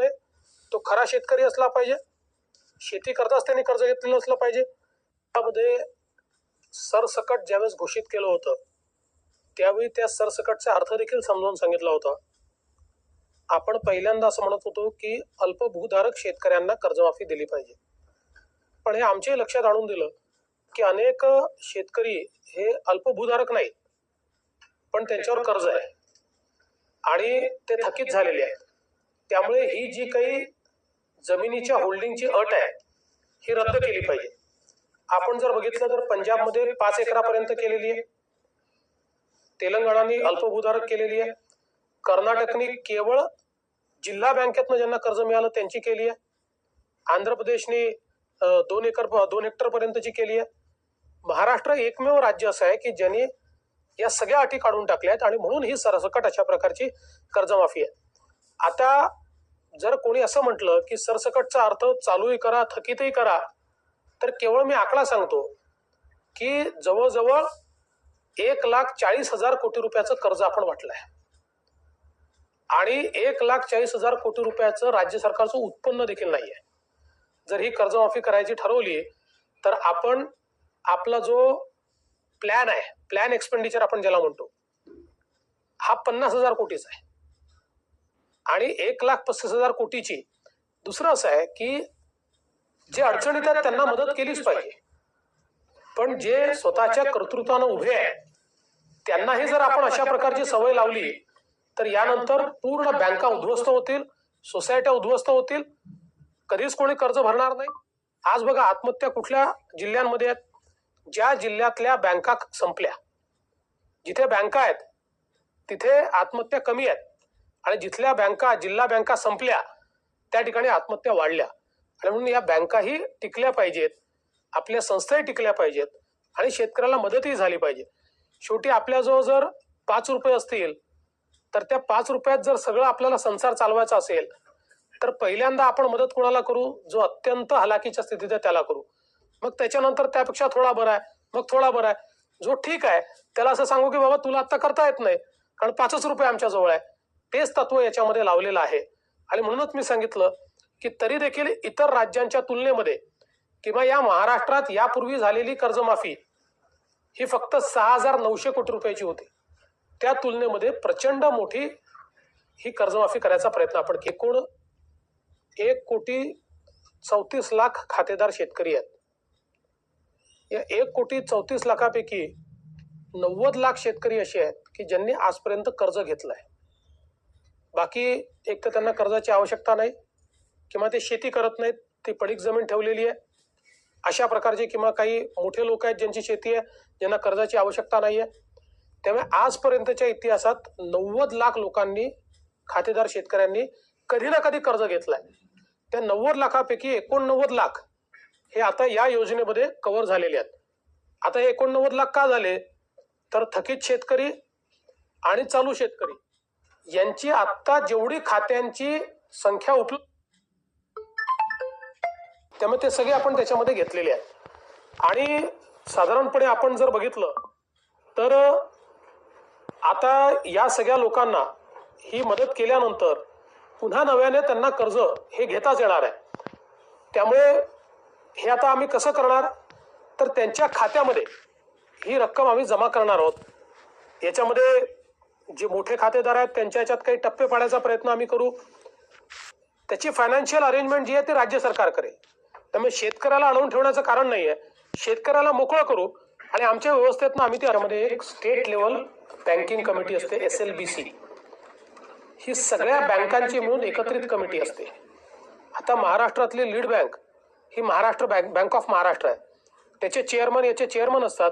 नये तो खरा शेतकरी असला पाहिजे. शेती करताच त्यांनी कर्ज घेतलेलं असलं पाहिजे. त्यामध्ये सरसकट ज्यावेळेस घोषित केलं होतं त्यावेळी त्या सरसकटचा अर्थ देखील समजावून सांगितला होता. आपण पहिल्यांदा असं म्हणत होतो की अल्पभूधारक शेतकऱ्यांना कर्जमाफी दिली पाहिजे. पण हे आमच्याही लक्षात आणून दिलं की अनेक शेतकरी हे अल्पभूधारक नाहीत पण त्यांच्यावर कर्ज आहे. आणि ते थकीत झालेले आहेत. त्यामुळे ही जी काही जमिनीच्या होल्डिंगची अट आहे ही रद्द केली पाहिजे. आपण जर बघितलं तर पंजाबमध्ये पाच एकरापर्यंत केलेली आहे. तेलंगणाने अल्पभूधारक केलेली आहे. कर्नाटकने केवळ जिल्हा बँकेतनं ज्यांना कर्ज मिळालं त्यांची केली आहे. आंध्र प्रदेशने दोन एकर दोन हेक्टर पर्यंतची केली आहे. महाराष्ट्र एकमेव राज्य असं आहे की ज्याने या सगळ्या अटी काढून टाकल्या आहेत आणि म्हणून ही सरसकट अशा प्रकारची कर्जमाफी आहे. आता जर कोणी असं म्हटलं की सरसकटचा अर्थ चालूही करा थकीतही करा तर केवळ मी आकडा सांगतो की जवळजवळ एक लाख चाळीस हजार कोटी रुपयाचं कर्ज आपण वाटलंय. आणि एक लाख चाळीस हजार कोटी रुपयाचं राज्य सरकारचं उत्पन्न देखील नाही आहे जर ही कर्जमाफी करायची ठरवली तर आपण आपला जो प्लॅन आहे प्लॅन एक्सपेंडिचर आपण ज्याला म्हणतो हा पन्नास हजार कोटीचा आहे. आणि एक लाख पस्तीस हजार कोटीची. दुसरं असं आहे की जे अडचणीत आहेत त्यांना मदत केलीच पाहिजे. पण जे स्वतःच्या कर्तृत्वानं उभे आहेत त्यांनाही जर आपण अशा प्रकारची सवय लावली तर यानंतर पूर्ण बँका उद्ध्वस्त होतील सोसायट्या उद्ध्वस्त होतील. कधीच कोणी कर्ज भरणार नाही. आज बघा आत्महत्या कुठल्या जिल्ह्यांमध्ये आहेत? ज्या जिल्ह्यातल्या बँका संपल्या. जिथे बँका आहेत तिथे आत्महत्या कमी आहेत. आणि जिथल्या बँका जिल्हा बँका संपल्या त्या ठिकाणी आत्महत्या वाढल्या. आणि म्हणून या बँकाही टिकल्या पाहिजेत आपल्या संस्थाही टिकल्या पाहिजेत आणि शेतकऱ्याला मदतही झाली पाहिजे. शेवटी आपल्याजवळ जर पाच रुपये असतील तर त्या पाच रुपयात जर सगळं आपल्याला संसार चालवायचा असेल तर पहिल्यांदा आपण मदत कोणाला करू? जो अत्यंत हलाखीच्या स्थितीत आहे त्याला करू. मग त्याच्यानंतर त्यापेक्षा थोडा बरा आहे मग थोडा बरा आहे. जो ठीक आहे त्याला असं सांगू की बाबा तुला आत्ता करता येत नाही कारण पाचच रुपये आमच्याजवळ आहे. तेच तत्व याच्यामध्ये लावलेलं आहे. आणि म्हणूनच मी सांगितलं की तरी देखील इतर राज्यांच्या तुलनेमध्ये किंवा या महाराष्ट्रात यापूर्वी झालेली कर्जमाफी ही फक्त सहा हजार नऊशे कोटी रुपयाची होती. त्या तुलनेमध्ये प्रचंड मोठी ही कर्जमाफी करायचा प्रयत्न आपण एकूण एक कोटी चौतीस लाख खातेदार शेतकरी आहेत. या एक कोटी चौतीस लाखापैकी नव्वद लाख शेतकरी असे आहेत की ज्यांनी आजपर्यंत कर्ज घेतलं आहे बाकी एक तर त्यांना कर्जाची आवश्यकता नाही किंवा ते शेती करत नाहीत ती पडीक जमीन ठेवलेली आहे. अशा प्रकारचे किंवा काही मोठे लोक आहेत ज्यांची शेती आहे ज्यांना कर्जाची आवश्यकता नाही आहे. त्यामुळे आजपर्यंतच्या इतिहासात नव्वद लाख लोकांनी खातेदार शेतकऱ्यांनी कधी ना कधी कर्ज घेतलंय. त्या नव्वद लाखापैकी एकोणनव्वद लाख हे आता या योजनेमध्ये कव्हर झालेले आहेत. आता हे एकोणनव्वद लाख का झाले? तर थकीत शेतकरी आणि चालू शेतकरी यांची आत्ता जेवढी खात्यांची संख्या उपलब्ध त्यामुळे ते सगळे आपण त्याच्यामध्ये घेतलेले आहेत. आणि साधारणपणे आपण जर बघितलं तर आता या सगळ्या लोकांना ही मदत केल्यानंतर पुन्हा नव्याने त्यांना कर्ज हे घेताच येणार आहे. त्यामुळे हे आता आम्ही कसं करणार? तर त्यांच्या खात्यामध्ये ही रक्कम आम्ही जमा करणार आहोत. याच्यामध्ये जे मोठे खातेदार आहेत त्यांच्या याच्यात काही टप्पे पाडायचा प्रयत्न आम्ही करू. त्याची फायनान्शियल अरेंजमेंट जी आहे ते राज्य सरकार करेल त्यामुळे शेतकऱ्याला अडवून ठेवण्याचं कारण नाही आहे. शेतकऱ्याला मोकळं करू आणि आमच्या व्यवस्थेतनं आम्ही त्यामध्ये एक स्टेट लेवल बँकिंग कमिटी असते एस एल बी सी ही सगळ्या बँकांची मिळून एकत्रित कमिटी असते. आता महाराष्ट्रातली lead bank he Maharashtra bank bank of Maharashtra आहे. त्याचे चेअरमन याचे चेअरमन असतात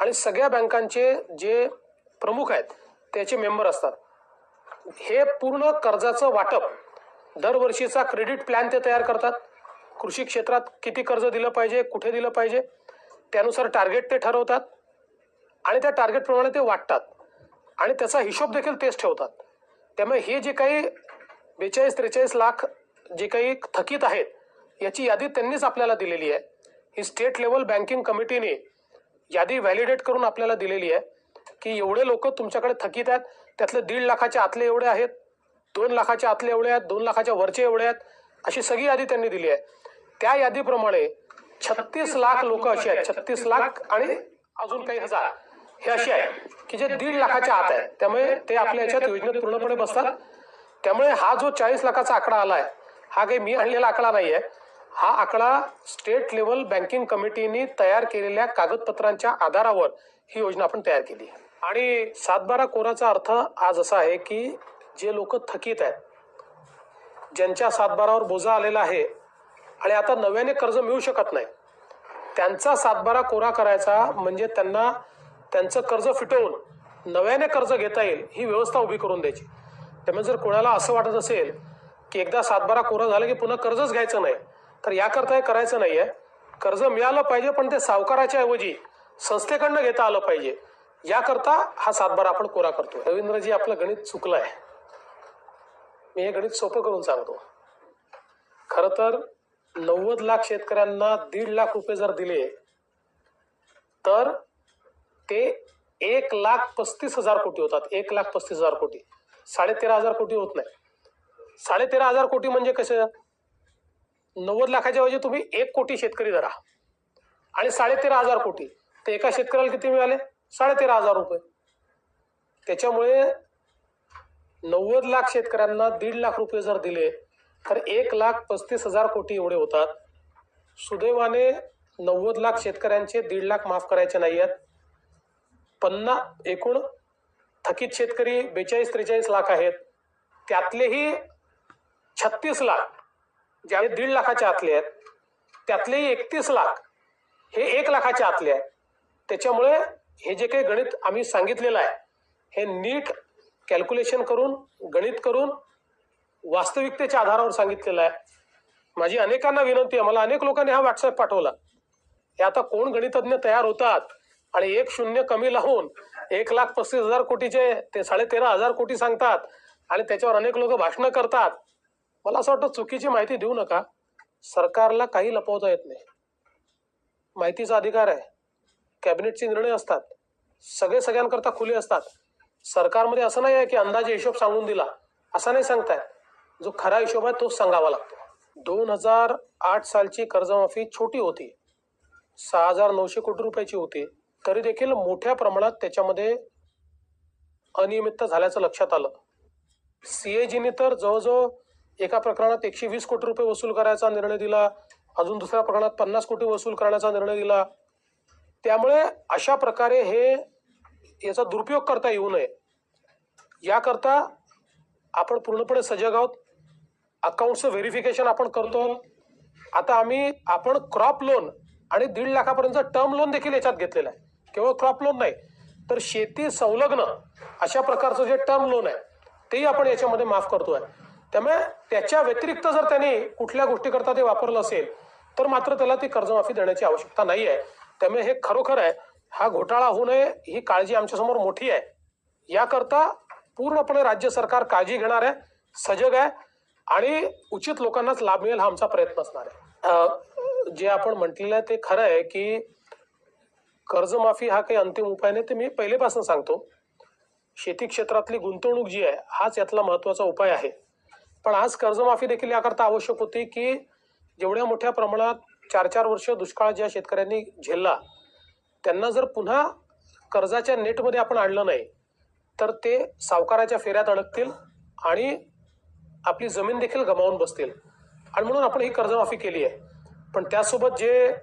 आणि सगळ्या बँकांचे जे प्रमुख आहेत त्याचे मेंबर असतात. हे पूर्ण कर्जाचं वाटप दरवर्षीचा क्रेडिट प्लॅन ते तयार करतात. कृषी क्षेत्रात किती कर्ज दिलं पाहिजे कुठे दिलं पाहिजे त्यानुसार टार्गेट ते ठरवतात आणि त्या टार्गेटप्रमाणे ते वाटतात. आणि त्याचा हिशोब देखील तेच ठेवतात. त्यामुळे हे जे काही बेचाळीस त्रेचाळीस लाख जे काही थकीत आहेत याची यादी त्यांनीच आपल्याला दिलेली आहे. ही स्टेट लेवल बँकिंग कमिटीने यादी व्हॅलिडेट करून आपल्याला दिलेली आहे. की एवढे लोक तुमच्याकडे थकीत आहेत त्यातले दीड लाखाच्या आतले एवढे आहेत दोन लाखाच्या आतले एवढे आहेत दोन लाखाच्या वरचे एवढे आहेत अशी सगळी यादी त्यांनी दिली आहे. त्या यादीप्रमाणे छत्तीस लाख लोक अशी आहेत. छत्तीस लाख आणि अजून काही हजार. हे असे आहे की जे दीड लाखाच्या आत आहेत. त्यामुळे ते आपल्या याच्यात योजनेत पूर्णपणे बसतात. त्यामुळे हा जो चाळीस लाखाचा आकडा आलाय हा काही मी आणलेला आकडा नाही आहे हा आकडा स्टेट लेवल बँकिंग कमिटीने तयार केलेल्या कागदपत्रांच्या आधारावर ही योजना आपण तयार केली आहे. आणि सातबारा कोराचा अर्थ आज असा आहे की जे लोक थकीत आहेत ज्यांच्या सातबारावर बोजा आलेला आहे आणि आता नव्याने कर्ज मिळू शकत नाही त्यांचा सातबारा कोरा करायचा म्हणजे त्यांना त्यांचं कर्ज फिटवून नव्याने कर्ज घेता येईल ही व्यवस्था उभी करून द्यायची. त्यामुळे जर कोणाला असं वाटत असेल की एकदा सातबारा कोरा झाला की पुन्हा कर्जच घ्यायचं नाही तर याकरता हे करायचं नाही आहे कर्ज मिळालं पाहिजे पण ते सावकाराच्या ऐवजी संस्थेकडनं घेता आलं पाहिजे. याकरता हा सातबारा आपण कोरा करतो रवींद्रजी आपलं गणित चुकलं आहे मी हे गणित सोपं करून सांगतो. खरं तर नव्वद लाख शेतकऱ्यांना दीड लाख रुपये जर दिले तर ते एक लाख पस्तीस हजार कोटी होतात. एक लाख पस्तीस हजार कोटी. साडेतेरा हजार कोटी होत नाही. साडेतेरा हजार कोटी म्हणजे कसं? नव्वद लाखाच्या ऐवजी तुम्ही एक कोटी शेतकरी धरा. आणि साडेतेरा हजार कोटी. तर एका शेतकऱ्याला किती मिळाले? साडेतेरा हजार रुपये. त्याच्यामुळे नव्वद लाख शेतकऱ्यांना दीड लाख रुपये जर दिले तर एक लाख पस्तीस हजार कोटी एवढे होतात. सुदैवाने नव्वद लाख शेतकऱ्यांचे दीड लाख माफ करायचे नाही आहेत पन्ना एकूण थकीत शेतकरी बेचाळीस त्रेचाळीस लाख आहेत. त्यातलेही छत्तीस लाख ज्या दीड लाखाच्या आतले आहेत त्यातलेही एकतीस लाख हे एक लाखाच्या आतले आहेत. त्याच्यामुळे हे जे काही गणित आम्ही सांगितलेलं आहे हे नीट कॅल्क्युलेशन करून गणित करून वास्तविकतेच्या आधारावर सांगितलेलं आहे. माझी अनेकांना विनंती आहे मला अनेक लोकांनी हा व्हॉट्सअप पाठवला. हे आता कोण गणितज्ञ तयार होतात? आणि एक शून्य कमी लावून एक लाख पस्तीस हजार कोटीचे ते साडेतेरा हजार कोटी सांगतात आणि त्याच्यावर अनेक लोक भाषणं करतात. मला असं वाटतं चुकीची माहिती देऊ नका. सरकारला काही लपवता येत नाही. माहितीचा अधिकार आहे. कॅबिनेटचे निर्णय असतात. सगळे सगळ्यांकरता खुले असतात. सरकारमध्ये असं नाही आहे की अंदाजे हिशोब सांगून दिला. असा नाही सांगताय जो खरा हिशोब आहे तोच सांगावा लागतो. दोन हजार आठ सालची कर्जमाफी छोटी होती. सहा हजार नऊशे कोटी रुपयाची होती. तरी देखील मोठ्या प्रमाणात त्याच्यामध्ये अनियमितता झाल्याचं लक्षात आलं. सीएजीने तर जवळजवळ एका प्रकरणात एकशे वीस कोटी रुपये वसूल करायचा निर्णय दिला. अजून दुसऱ्या प्रकरणात पन्नास कोटी वसूल करण्याचा निर्णय दिला. त्यामुळे अशा प्रकारे हे याचा दुरुपयोग करता येऊ नये. याकरता आपण पूर्णपणे सजग आहोत. अकाउंटचं व्हेरिफिकेशन आपण करतो. आता आम्ही आपण क्रॉप लोन आणि दीड लाखापर्यंत टर्म लोन देखील याच्यात घेतलेलं आहे. केवळ क्रॉप लोन नाही तर शेती संलग्न अशा प्रकारचं जे टर्म लोन आहे तेही आपण याच्यामध्ये माफ करतो आहे त्यामुळे त्याच्या व्यतिरिक्त जर त्याने कुठल्या गोष्टीकरता ते वापरलं असेल तर मात्र त्याला ती कर्जमाफी देण्याची आवश्यकता नाही आहे त्यामुळे हे खरोखर आहे. हा घोटाळा होऊ नये ही काळजी आमच्यासमोर मोठी आहे. याकरता पूर्णपणे राज्य सरकार काळजी घेणार आहे सजग आहे आणि उचित लोकांनाच लाभ मिळेल हा आमचा प्रयत्न असणार आहे. जे आपण म्हटलेलं आहे ते खरं आहे की कर्जमाफी हा काही अंतिम उपाय नाही ते मी पहिलेपासून सांगतो. शेती क्षेत्रातली गुंतवणूक जी आहे हाच यातला महत्त्वाचा उपाय आहे. पण आज कर्जमाफी देखील याकरता आवश्यक होती की जेवढ्या मोठ्या प्रमाणात चार चार वर्ष दुष्काळ ज्या शेतकऱ्यांनी झेलला त्यांना जर पुन्हा कर्जाच्या नेटमध्ये आपण आणलं नाही तर ते सावकाराच्या फेऱ्यात अडकतील आणि आपली जमीन देखील गमावून बसतील. आणि म्हणून आपण ही कर्जमाफी केली आहे. पण त्यासोबत जे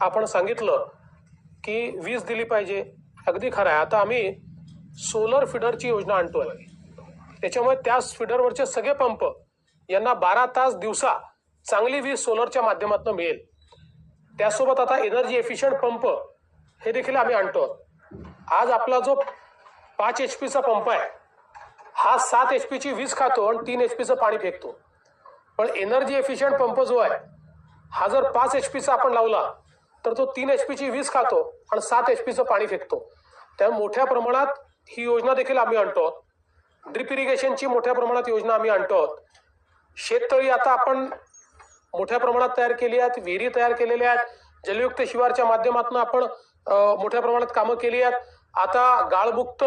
आपण सांगितलं की वीज दिली पाहिजे अगदी खरं आहे. आता आम्ही सोलर फिडरची योजना आणतोय. त्याच्यामुळे त्या फिडरवरचे सगळे पंप यांना बारा तास दिवसा चांगली वीज सोलरच्या माध्यमातून मिळेल. त्यासोबत आता एनर्जी एफिशियंट पंप हे देखील आम्ही आणतो. आज आपला जो पाच एच पीचा पंप आहे हा सात एच पीची वीज खातो आणि तीन एच पीचं पाणी फेकतो. पण एनर्जी एफिशियंट पंप जो आहे हा जर पाच एच पीचा आपण लावला तर तो तीन एच पीची वीज खातो आणि सात एच पीचं पाणी फेकतो. त्यामुळे मोठ्या प्रमाणात ही योजना देखील आम्ही आणतो. ड्रिप इरिगेशनची मोठ्या प्रमाणात योजना आम्ही आणतो. शेततळी आता आपण मोठ्या प्रमाणात तयार केली आहेत विहिरी तयार केलेल्या आहेत. जलयुक्त शिवारच्या माध्यमातून आपण मोठ्या प्रमाणात कामं केली आहेत. आता गाळमुक्त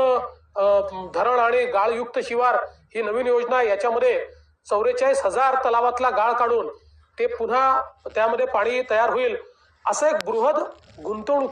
धरण आणि गाळयुक्त शिवार ही नवीन योजना याच्यामध्ये चौवेचाळीस हजार तलावातला गाळ काढून ते पुन्हा त्यामध्ये पाणी तयार होईल. असं एक बृहद गुंतवणूक